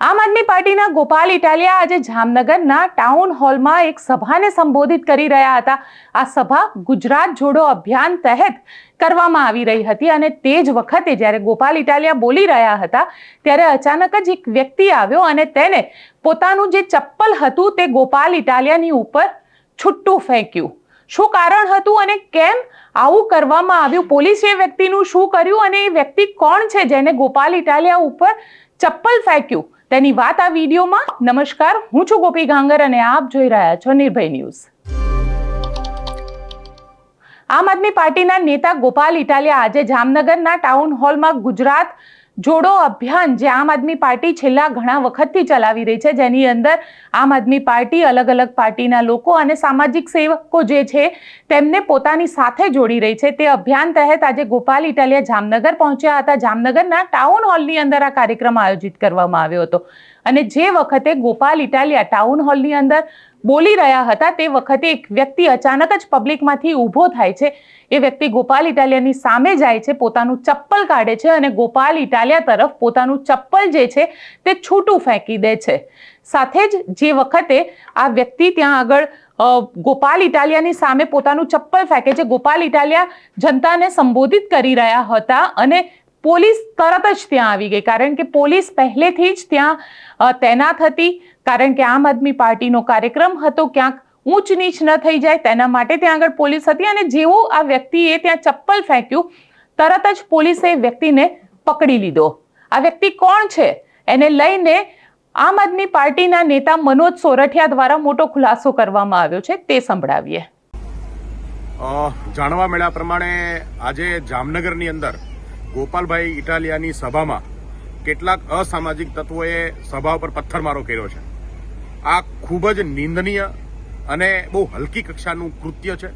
આમ આદમી પાર્ટીના ગોપાલ ઇટાલિયા આજે જામનગરના ટાઉન હોલમાં એક સભાને સંબોધિત કરી રહ્યા હતા. આ સભા ગુજરાત જોડો અભિયાન તહેત કરવામાં આવી રહી હતી અને તે જ વખતે જ્યારે ગોપાલ ઇટાલિયા બોલી રહ્યા હતા, ત્યારે અચાનક જ એક વ્યક્તિ આવ્યો અને તેને પોતાનું જે ચપ્પલ હતું તે ગોપાલ ઇટાલિયાની ઉપર છુટ્ટું ફેંક્યું. શું કારણ હતું અને કેમ આવું કરવામાં આવ્યું? પોલીસે વ્યક્તિનું શું કર્યું અને એ વ્યક્તિ કોણ છે જેને ગોપાલ ઇટાલિયા ઉપર ચપ્પલ ફેંક્યું? તેની વાત આ વિડીયોમાં. નમસ્કાર, હું છું ગોપી ગાંગર અને આપ જોઈ રહ્યા છો નિર્ભય ન્યૂઝ. આમ આદમી પાર્ટીના નેતા ગોપાલ ઇટાલિયા આજે જામનગરના ટાઉન હોલમાં ગુજરાત જોડો અભિયાન જે આમ આદમી પાર્ટી છેલ્લા ઘણા વખતથી ચલાવી રહી છે, જેની અંદર આમ આદમી પાર્ટી, અલગ અલગ પાર્ટીના લોકો અને સામાજિક સેવકો જે છે, તેમને પોતાની સાથે જોડી રહી છે. તે અભિયાન તહેત આજે ગોપાલ ઇટાલિયા જામનગર પહોંચ્યા હતા. જામનગરના ટાઉન હોલની અંદર આ કાર્યક્રમ આયોજિત કરવામાં આવ્યો હતો. અને જે વખતે ગોપાલ ઇટાલિયા ટાઉન હોલની અંદર બોલી રહ્યા હતા. તે વખતે એક વ્યક્તિ અચાનક જ પબ્લિકમાંથી ઊભો થાય છે. એ વ્યક્તિ ગોપાલ ઇટાલિયાની સામે જાય છે. પોતાનું ચપ્પલ કાઢે છે અને ગોપાલ ઇટાલિયા તરફ પોતાનું ચપ્પલ જે છે તે છૂટું ફેંકી દે છે. સાથે જ જે વખતે આ વ્યક્તિ ત્યાં આગળ ગોપાલ ઇટાલિયાની સામે પોતાનું ચપ્પલ ફેંકે છે. ગોપાલ ઇટાલિયા જનતાને સંબોધિત કરી રહ્યા હતા અને પોલીસ તરત જ ત્યાં આવી ગઈ. કારણ કે પોલીસ પહેલેથી જ ત્યાં તૈનાત હતી. કારણ કે આમ આદમી પાર્ટીનો કાર્યક્રમ હતો. ક્યાંક ઊંચ નીચ ન થઈ જાય તેના માટે ત્યાં આગળ પોલીસ હતી અને જેવું આ વ્યક્તિએ ત્યાં ચપ્પલ ફેંક્યું, તરત જ પોલીસે વ્યક્તિને પકડી લીધો. આ વ્યક્તિ કોણ છે? એને લઈને આમ આદમી પાર્ટીના નેતા મનોજ સોરઠિયા દ્વારા મોટો ખુલાસો કરવામાં આવ્યો છે. તે સંભળાવીએ. જાણવા મળ્યા પ્રમાણે આજે જામનગરની અંદર ગોપાલભાઈ ઇટાલિયાની સભામાં કેટલાક અસામાજિક તત્વોએ સભા ઉપર પથ્થરમારો કર્યો છે. આ ખૂબ જ નિંદનીય અને બહુ હલકી કક્ષાનું કૃત્ય છે.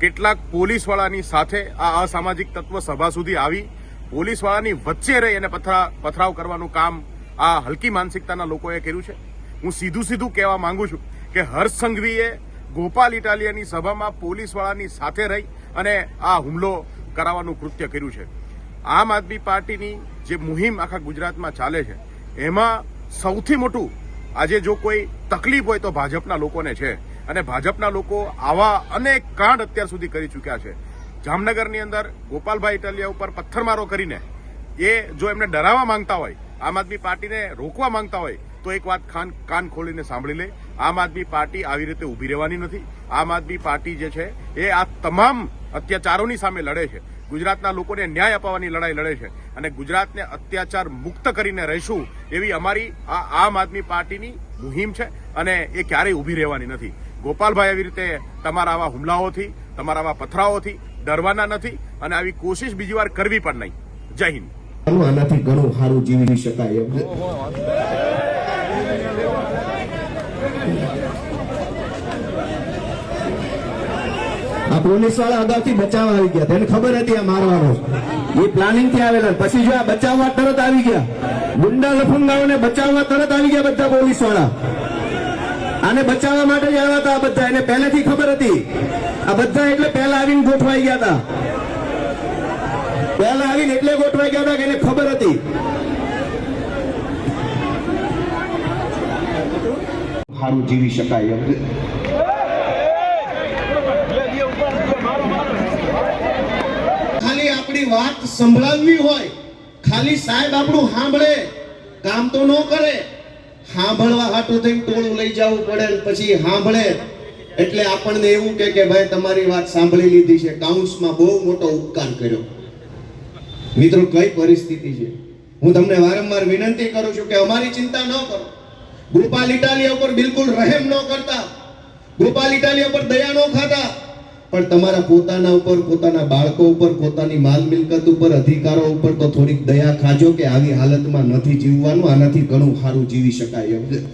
કેટલાક પોલીસવાળાની સાથે આ અસામાજિક તત્વ સભા સુધી આવી, પોલીસવાળાની વચ્ચે રહી અને પથરા, પથરાવ કરવાનું કામ આ હલકી માનસિકતાના લોકોએ કર્યું છે. હું સીધું સીધું કહેવા માંગુ છું કે હર્ષ સંઘવીએ ગોપાલ ઇટાલિયાની સભામાં પોલીસવાળાની સાથે રહી અને આ હુમલો કરાવવાનું કૃત્ય કર્યું છે. આમ આદમી પાર્ટીની જે મુહિમ આખા ગુજરાતમાં ચાલે છે, એમાં સૌથી મોટું આજે જો કોઈ તકલીફ હોય તો ભાજપના લોકોને છે. અને ભાજપના લોકો આવા અનેક કાંડ અત્યાર સુધી કરી ચૂક્યા છે. જામનગરની અંદર ગોપાલભાઈ ઇટાલિયા ઉપર પથ્થરમારો કરીને એ જો એમને ડરાવવા માંગતા હોય, આમ આદમી પાર્ટીને રોકવા માંગતા હોય, તો એક વાત ખાન કાન ખોલીને સાંભળી લે. આમ આદમી પાર્ટી આવી રીતે ઊભી રહેવાની નથી. આમ આદમી પાર્ટી જે છે, એ આ તમામ અત્યાચારોની સામે લડે છે. ગુજરાતના લોકોને ન્યાય અપાવવાની લડાઈ લડે છે અને ગુજરાતને અત્યાચાર મુક્ત કરીને રહીશું એવી અમારી આ આમ આદમી પાર્ટીની મુહિમ છે અને એ ક્યારેય ઊભી રહેવાની નથી. ગોપાલભાઈ આવી રીતે તમારા આવા હુમલાઓથી, તમારા આવા પથરાઓથી ડરવાના નથી અને આવી કોશિશ બીજી વાર કરવી પણ નહીં. જય હિન્દ. આનાથી ઘણું સારું જીવી શકાય આ પોલીસવાળા અગાઉથી બચાવવા આવી ગયા. તેને ખબર હતી આ મારવાનો. એ પ્લાનિંગથી આવેલા પછી જો આ બચાવવા તરત આવી ગયા. ગુંડા લફંગાઓને બચાવવા તરત આવી ગયા બધા પોલીસવાળા આને બચાવવા માટે જ આવ્યા હતા આ બધા. એને પહેલેથી ખબર હતી. આ બધા એટલે પહેલા આવીને ગોઠવાઈ ગયા હતા. પહેલા આવીને એટલે ગોઠવાઈ ગયા હતા કે એને ખબર હતી. સારું જીવી શકાય એમ. ખાલી આપણી વાત સંભળાવવી હોય, ખાલી સાહેબ આપણું સાંભળે, કામ તો ન કરે. સાંભળવા હાટું થઈને ટોળું લઈ જવું પડે પછી સાંભળે. એટલે આપણને એવું કે કે ભાઈ તમારી વાત સાંભળી લીધી છે. કાઉન્સમાં બહુ મોટો ઉપકાર કર્યો. મિત્રો, કઈ પરિસ્થિતિ છે? હું તમને વારંવાર વિનંતી કરું છું કે અમારી ચિંતા ન કરો. ગોપાલ ઇટાલિયા ઉપર બિલકુલ રહેમ ન કરતા. ગોપાલ ઇટાલિયા ઉપર દયા ન ખાતા. પણ તમારા પોતાના ઉપર, પોતાના બાળકો ઉપર, પોતાની માલ મિલકત ઉપર, અધિકારો ઉપર તો થોડીક દયા ખાજો કે આવી હાલતમાં નથી જીવવાનું, આનાથી ઘણું સારું જીવી શકાય એમ.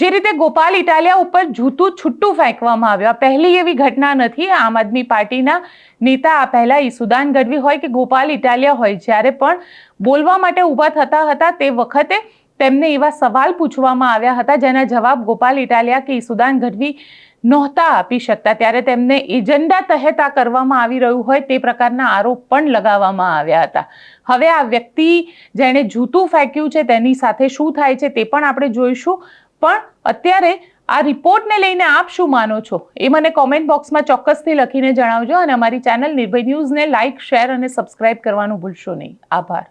જે રીતે ગોપાલ ઇટાલિયા ઉપર જૂતું છુટ્ટું ફેંકવામાં આવ્યું. પહેલી એવી ઘટના નથી. આમ આદમી પાર્ટીના નેતા આ પહેલા ઈસુદાન ગઢવી હોય કે ગોપાલ ઇટાલિયા હોય, જ્યારે પણ બોલવા માટે ઊભા થતા હતા તે વખતે તેમને એવા સવાલ પૂછવામાં આવ્યા હતા જેના જવાબ ગોપાલ ઇટાલિયા કે ઈસુદાન ગઢવી નહોતા આપી શકતા. ત્યારે તેમને એજન્ડા તહેત આ કરવામાં આવી રહ્યું હોય તે પ્રકારના આરોપ પણ લગાવવામાં આવ્યા હતા. હવે આ વ્યક્તિ જેણે જૂતું ફેંક્યું છે તેની સાથે શું થાય છે તે પણ આપણે જોઈશું. પણ અત્યારે આ રિપોર્ટને લઈને આપ શું માનો છો? એ મને કોમેન્ટ બોક્સમાં ચોક્કસથી લખીને જણાવજો અને અમારી ચેનલ નિર્ભય ન્યૂઝને લાઇક શેર અને સબસ્ક્રાઇબ કરવાનું ભૂલશો નહીં. આભાર.